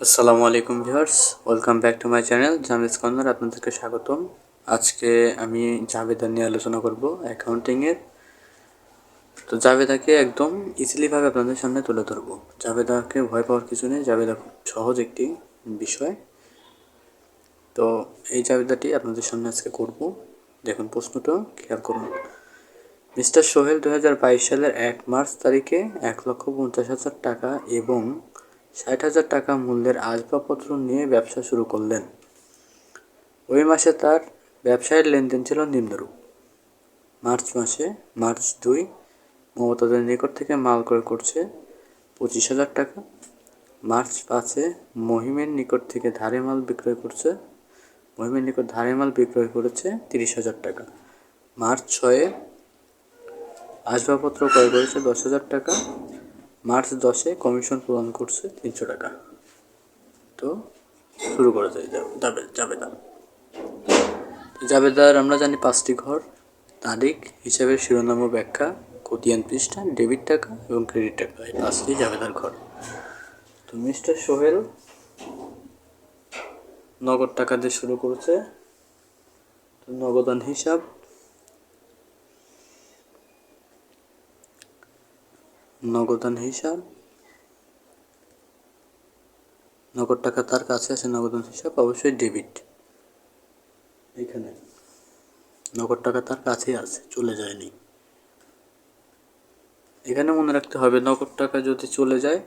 আসসালামু আলাইকুম viewers, welcome back to my channel Jamid corner আপনাদেরকে স্বাগতম। আজকে আমি জাবেদা নিয়ে আলোচনা করব অ্যাকাউন্টিংয়ের তো জাবেদাকে একদম ইজিলিভাবে আপনাদের সামনে তুলে ধরবো। জাভেদাকে ভয় পাওয়ার কিছু নেই জাবেদা খুব সহজ একটি বিষয়। তো এই জাবেদাটি আপনাদের সামনে আজকে করব। দেখুন প্রশ্নটা, খেয়াল করুন। মিস্টার সোহেল দু হাজার বাইশ সালের এক মার্চ তারিখে এক লক্ষ পঞ্চাশ হাজার টাকা এবং ষাট হাজার টাকা মূল্যের আসবাবপত্র নিয়ে ব্যবসা শুরু করলেন। ওই মাসে তার ব্যবসায়ের লেনদেন ছিল নিম্নরূপ। মার্চ মাসে, মার্চ দুই, মমতাদের নিকট থেকে মাল ক্রয় করছে পঁচিশ হাজার টাকা। মার্চ পাঁচে মহিমের নিকট থেকে ধারে মাল বিক্রয় করছে, মহিমের নিকট ধারে মাল বিক্রয় করেছে তিরিশ হাজার টাকা। মার্চ ছয়ে আসবাবপত্র ক্রয় করেছে দশ হাজার টাকা। মার্চ দশে কমিশন প্রদান করছে তিনশো টাকা। তো শুরু করা যায় যাবে জাবেদা জাবেদার আমরা জানি পাঁচটি ঘর, তারিখ হিসাবের শিরোনাম ও ব্যাখ্যা, খতিয়ান পৃষ্ঠা, ডেবিট টাকা এবং ক্রেডিট টাকা, এই পাঁচটি জাবেদার ঘর। তো মিস্টার সোহেল নগদ টাকা দিয়ে শুরু করেছে। নগদান হিসাব নগদান হিসাব। নগদ টাকা তার কাছে আছে, নগদান হিসাব, অবশ্যই ডেবিট এখানে নগদ টাকা তার কাছেই আছে, চলে যায়নি। এখানে মনে রাখতে হবে, নগদ টাকা যদি চলে যায়,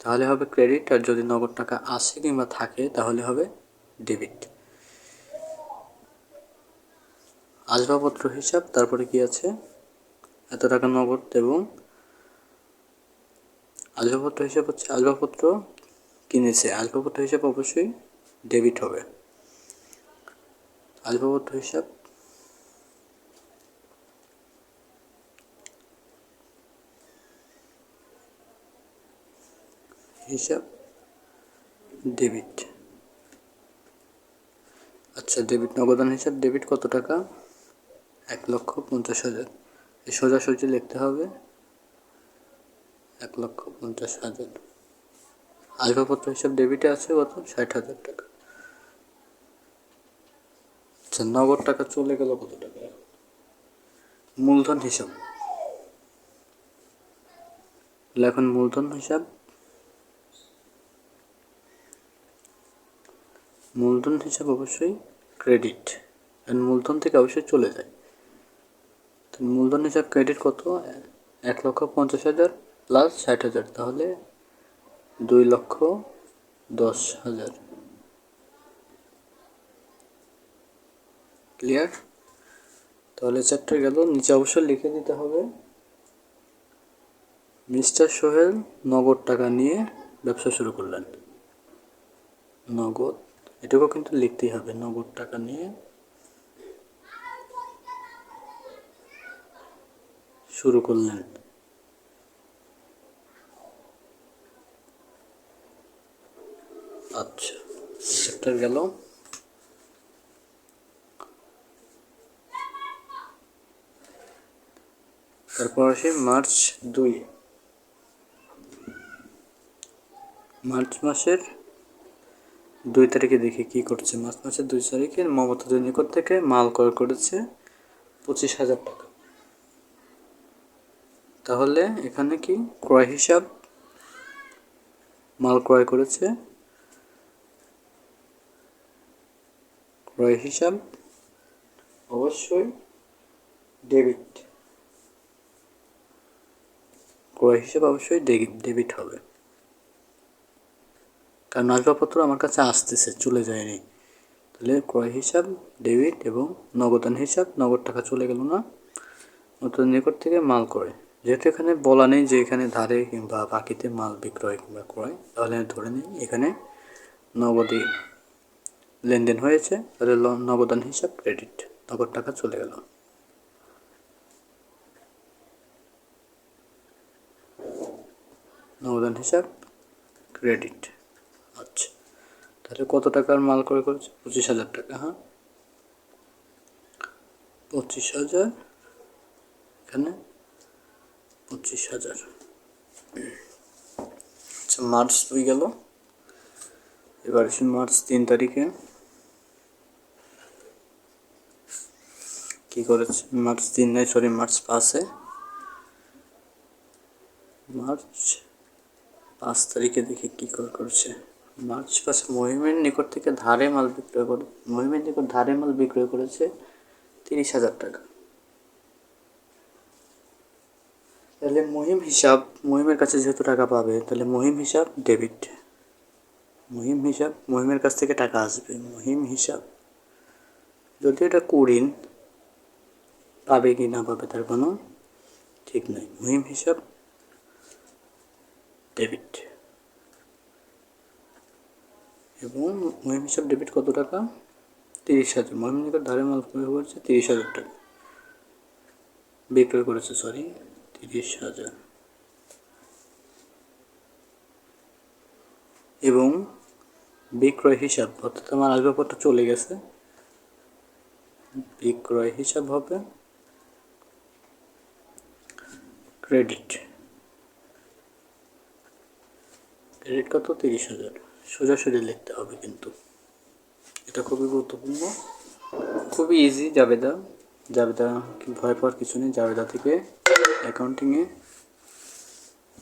তাহলে হবে ক্রেডিট আর যদি নগদ টাকা আসে কিংবা থাকে, তাহলে হবে ডেবিট আসবাবপত্র হিসাব, তারপরে কি আছে? এত টাকা নগদ এবং আসবাবপত্র হিসাব হচ্ছে আসবাবপত্র কিনেছে। আসবাবপত্র হিসাব অবশ্যই ডেবিট হবে। আসবাবপত্র হিসাব হিসাব ডেবিট আচ্ছা ডেবিট নগদান হিসাব ডেবিট কত টাকা? এক লক্ষ পঞ্চাশ হাজার। সোজাসুজি লিখতে হবে। এক লক্ষ পঞ্চাশ হাজার। আসবাবপত্র হিসাব ডেবিটে আছে কত? ষাট হাজার টাকা। আচ্ছা নগদ টাকা চলে গেল কত টাকা? মূলধন হিসাব। এখন মূলধন হিসাব। মূলধন হিসাব অবশ্যই ক্রেডিট মূলধন থেকে অবশ্যই চলে যায়। মূলধন হিসাব ক্রেডিট কত? এক লক্ষ পঞ্চাশ হাজার। প্লাস ষাট হাজার, তাহলে দুই লক্ষ দশ হাজার। ক্লিয়ার তাহলে চ্যাপ্টার গেল, নিচে অবশ্যই লিখে দিতে হবে, মিস্টার সোহেল নগদ টাকা নিয়ে ব্যবসা শুরু করলেন। নগদ, এটুকু কিন্তু লিখতেই হবে, নগদ টাকা নিয়ে শুরু করলেন আচ্ছা চ্যাপ্টার গেল। তারপর আসি মার্চ দুই। মার্চ মাসের দুই তারিখে দেখি কি করছে। মার্চ মাসের দুই তারিখে মমতাদের নিকট থেকে মাল ক্রয় করেছে পঁচিশ হাজার টাকা। তাহলে এখানে কি ক্রয় হিসাব মাল ক্রয় করেছে ক্রয় হিসাব অবশ্যই ডেবিট ক্রয় হিসাব অবশ্যই ডেবিট হবে। কারণ আসবাবপত্র আমার কাছে আসতেছে, চলে যায়নি। তাহলে ক্রয় হিসাব ডেবিট এবং নগদান হিসাব, নগদ টাকা চলে গেল না। নতুন নিকট থেকে মাল ক্রয়। যেহেতু এখানে বলা নেই যে এখানে ধারে কিংবা বাকিতে মাল বিক্রয় কিংবা ক্রয়, তাহলে ধরে নিই এখানে নগদে লেনদেন হয়েছে তাহলে নগদান হিসাব ক্রেডিট নগদ টাকা চলে গেল। নগদান হিসাব ক্রেডিট আচ্ছা। তাহলে কত টাকার মাল করে করেছে? পঁচিশ হাজার টাকা হ্যাঁ? পঁচিশ হাজার, এখানে পঁচিশ হাজার। আচ্ছা মার্চ দুই গেল। এবার মার্চ তিন তারিখে। কি করেছে? মার্চ তিন নয় সরি মার্চ পাঁচে। মার্চ পাঁচ তারিখে দেখি কি করে, করছে। মার্চ পাঁচে মহিমের নিকট থেকে ধারে মাল বিক্রয় করে, মহিমের নিকট ধারে মাল বিক্রয় করেছে তিরিশ হাজার টাকা। তাহলে মহিম হিসাব, মহিমের কাছে যেহেতু টাকা পাবে, তাহলে মহিম হিসাব ডেবিট মহিম হিসাব, মহিমের কাছ থেকে টাকা আসবে। মহিম হিসাব, যদি এটা কুড়িন পাবে কি না পাবে তার কোনো ঠিক নাই। মুহিম হিসাব, ডেবিট। এবং মহিম হিসাব, ডেবিট কত টাকা? তিরিশ হাজার। মহিম নিকট ধারে মাল বিক্রয় করেছে তিরিশ হাজার টাকা। বিক্রয় করেছে সরি তিরিশ হাজার। এবং বিক্রয় হিসাব, অর্থাৎ আমার আসবাবপত্র চলে গেছে। বিক্রয় হিসাব হবে ক্রেডিট ক্রেডিট কত? তিরিশ হাজার। সোজাসুজি লিখতে হবে কিন্তু। এটা খুবই গুরুত্বপূর্ণ। খুবই ইজি জাবেদা। জাবেদা ভয় পাওয়ার কিছু নেই। জাবেদা থেকে অ্যাকাউন্টিংয়ে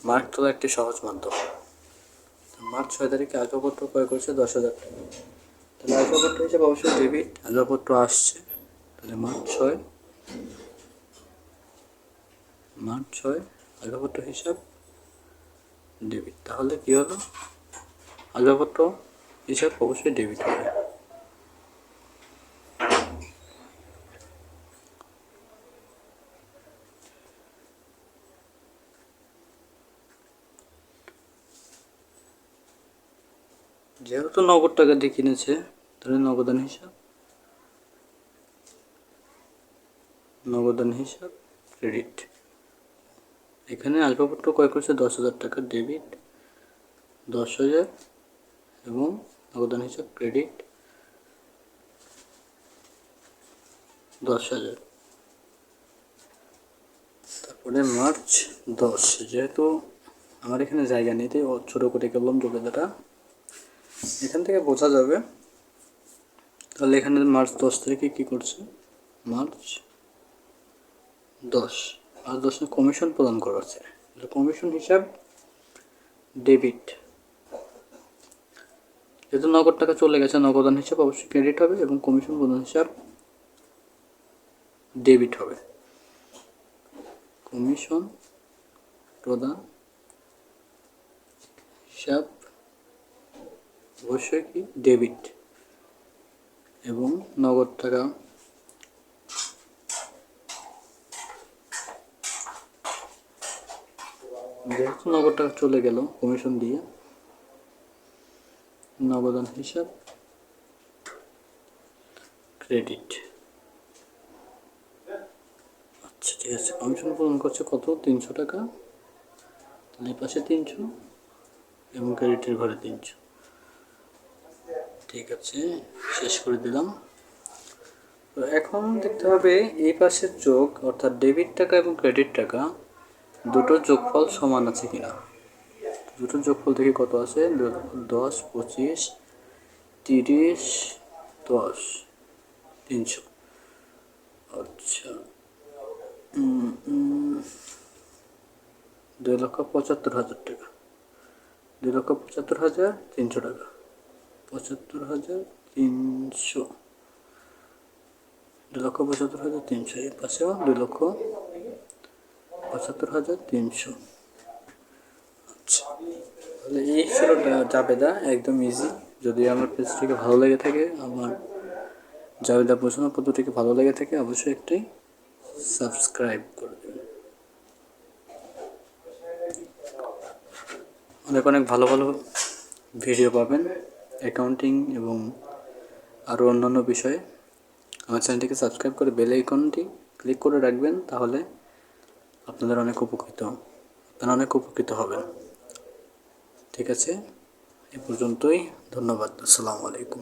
মার্ক তোলা একটি সহজ মাধ্যম। মার্চ ছয় তারিখে আসবাবপত্র ক্রয় করছে দশ হাজার টাকা। তাহলে আসবাবপত্র হিসেবে অবশ্যই ডেবিট আসবাবপত্র আসছে। তাহলে মার্চ ছয় মার্চ ছয় আসবাবপত্র হিসাব, ডেবিট। তাহলে কী হলো? আসবাবপত্র হিসাব অবশ্যই ডেবিট হবে। যেহেতু নগদ টাকা দিয়ে কিনেছে, তাহলে নগদান হিসাব নগদান হিসাব, ক্রেডিট। এখানে আসবাবপত্র ক্রয় করেছে দশ হাজার টাকা ডেবিট দশ হাজার এবং নগদান হিসাব ক্রেডিট দশ হাজার। তারপরে মার্চ দশ, যেহেতু আমার এখানে জায়গা নেই, তাই ছোটো করে করলাম যোগ্যতাটা এখান থেকে বোঝা যাবে। তাহলে এখানে মার্চ দশ তারিখে কী করছে? মার্চ দশ। আর দশে কমিশন প্রদান করা করেছে কমিশন হিসাব ডেবিট। যেহেতু নগদ টাকা চলে গেছে, নগদান হিসাব অবশ্যই ক্রেডিট হবে এবং কমিশন প্রদান হিসাব ডেবিট হবে। কমিশন প্রদান হিসাব অবশ্যই কি? ডেবিট এবং নগদ টাকা যেহেতু নগদ টাকা চলে গেল কমিশন দিয়ে। নগদান হিসাব ক্রেডিট আচ্ছা ঠিক আছে। কমিশন প্রদান করছে কত? তিনশো টাকা। তাহলে পাশে তিনশো এবং ক্রেডিটের ঘরে তিনশো। ঠিক আছে, শেষ করে দিলাম। তো এখন দেখতে হবে এই পাশের চোখ, অর্থাৎ ডেবিট টাকা এবং ক্রেডিট টাকা। দুটো যোগফল সমান আছে কিনা? দুটো যোগফল থেকে কত আছে? দশ, পঁচিশ, তিরিশ, দশ, তিনশো। আচ্ছা। দুই লক্ষ পঁচাত্তর হাজার টাকা। দুই লক্ষ পঁচাত্তর হাজার তিনশো টাকা। পঁচাত্তর হাজার তিনশো। দু লক্ষ পঁচাত্তর হাজার তিনশো। এই পাশেও দুই লক্ষ পঁচাত্তর হাজার তিনশো। আচ্ছা তাহলে এই ছিল জাবেদা একদম ইজি যদি আমার পেজটিকে ভালো লেগে থাকে, আমার জাবেদা বোঝানো পদ্ধতিকে ভালো লেগে থাকে, অবশ্যই একটি সাবস্ক্রাইব করে দেবেন। অনেক অনেক ভালো ভালো ভিডিও পাবেন অ্যাকাউন্টিং এবং আরও অন্যান্য বিষয়ে। আমার চ্যানেলটিকে সাবস্ক্রাইব করে বেল আইকনটি ক্লিক করে রাখবেন, তাহলে আপনাদের অনেক উপকৃত আপনারা অনেক উপকৃত হবেন। ঠিক আছে? এ পর্যন্তই ধন্যবাদ আসসালামু আলাইকুম।